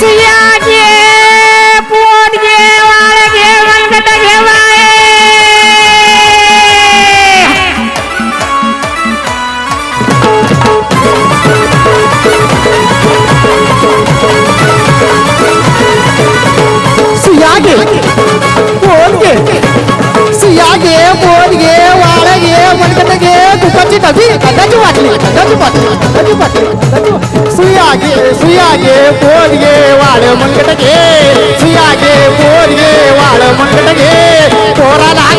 सिया घे तुपाची डबी कदाची वाटली कदाची वाटली कदाची वाटली कदाची वाटली. सुया घे सुया घे पोत घे वाळ मनगट घे सुया घे पोत घे वाळ मनगट घे पोरा लाग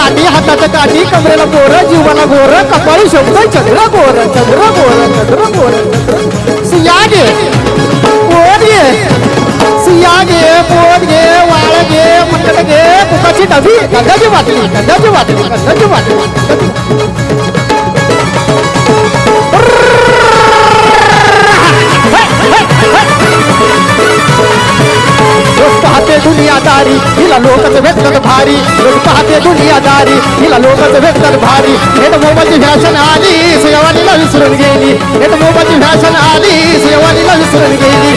पैवर पाटी हाताचं काठी कमरेला गोर जीवाला गोर कपाळी शब्द चंद्र गोर चंद्र गोर चंद्र गोर सिया घे पोट घे. सिया घे पोट घे वाळ घे मंडळ घे कुकाची डबी गंगाची वाटली गंगाची वाटली गंगाची वाटली. दुनियादारी हिला लोकच भेटतात भारी. लोक पाहते दुनियादारी हिला लोकच भेटतात भारी. नेट मोबाईलची फॅशन आली सेवानीला विसरून गेली. नेट मोबाईलची फॅशन आली सेवानीला विसरून गेली.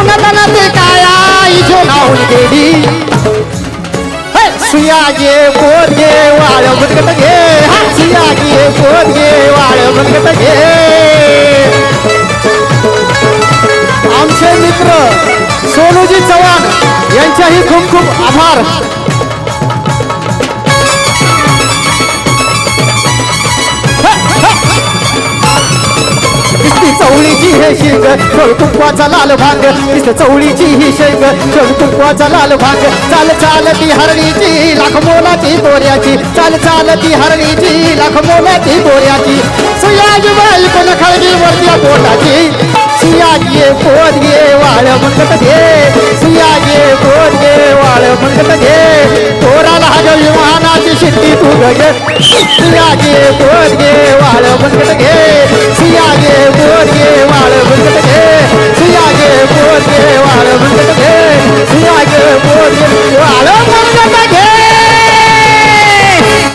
उन्हाताना ते काय आई नाहून गेली. सुया घे पोर घे वाळ भटकट घे. सुया घे पोर घे वाळ भटकट घे. आमचे मित्र सोनूजी चव्हाण यांच्याही खूप खूप आभार. चवळीची हे शेंग चोळ लाल भांग. नुसतं चवळीची ही शेंग चोळ लाल भांग. चाल चाल ती हरणीची लाख मोलाची बोऱ्याची चाल चाल ती हरणीची लाख मोलाची बोऱ्याची सुयाजी बाई पण खळगी वरती पोटाची सुयाजी घे वाळ्या घे वाळ घे. वाळ मनगट घे पोराला हा विमानाची शिट्टी तू घे सुया घे पोट घे वाळ मनगट घे सुया घे